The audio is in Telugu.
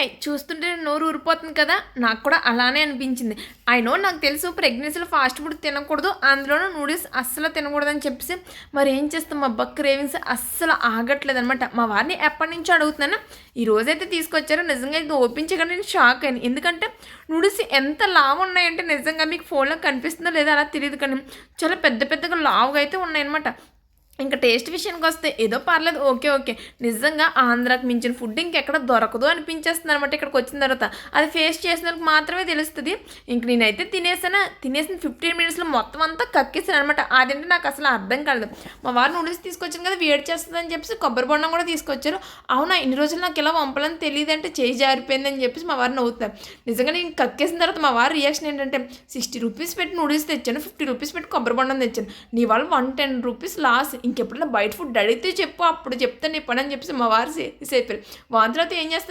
ఉన్నాయి చూస్తుంటే నోరు ఊరిపోతుంది కదా? నాకు కూడా అలానే అనిపించింది. అయినో నాకు తెలుసు ప్రెగ్నెన్సీలో ఫాస్ట్ ఫుడ్ తినకూడదు అందులోనూ నూడిల్స్ అస్సలు తినకూడదని చెప్పేసి మరి ఏం చేస్తాం? మా బక్ క్రేవింగ్స్ అస్సలు ఆగట్లేదు అనమాట మా వారిని ఎప్పటి నుంచో అడుగుతున్నాను ఈ రోజైతే తీసుకొచ్చారో నిజంగా ఇది ఓపెన్ నేను షాక్ అయ్యాను. ఎందుకంటే నూడిల్స్ ఎంత లావు ఉన్నాయంటే నిజంగా మీకు ఫోన్లో కనిపిస్తుందో లేదో అలా తెలియదు కానీ చాలా పెద్ద పెద్దగా లావుగా అయితే ఉన్నాయన్నమాట. ఇంకా టేస్ట్ విషయానికి వస్తే ఏదో పర్లేదు ఓకే ఓకే. నిజంగా ఆంధ్రాకి మించిన ఫుడ్ ఇంకెక్కడ దొరకదు అనిపించేస్తుంది అనమాట ఇక్కడికి వచ్చిన తర్వాత. అది ఫేస్ చేసిన మాత్రమే తెలుస్తుంది. ఇంక నేనైతే తినేసాను తినేసిన ఫిఫ్టీన్ మినిట్స్లో మొత్తం అంతా కక్కేసాను అనమాట అదంటే నాకు అసలు అర్థం కాలేదు. మా వారు నూడిల్స్ తీసుకొచ్చాను కదా వేడి చేస్తుందని చెప్పేసి కొబ్బరి బొండం కూడా తీసుకొచ్చారు. అవునా ఇన్ని రోజులు నాకు ఇలా వంపలని తెలియదు అంటే చేయి జారిపోయిందని చెప్పేసి మా వారు నవ్వుతారు. నిజంగా నేను కక్కేసిన తర్వాత మా వారి రియాక్షన్ ఏంటంటే సిక్స్టీ రూపీస్ పెట్టి నూడిల్స్ తెచ్చాను ఫిఫ్టీ రూపీస్ పెట్టి కొబ్బరి బొండం తెచ్చాను. నీ వాళ్ళు వన్ టెన్ రూపీస్ లాస్ ఇంకెప్పుడైనా బయట ఫుడ్ అడిగితే చెప్పు అప్పుడు చెప్తాను నీ పని అని చెప్పేసి మా వారు చెప్పారు వాని తర్వాత ఏం చేస్తాను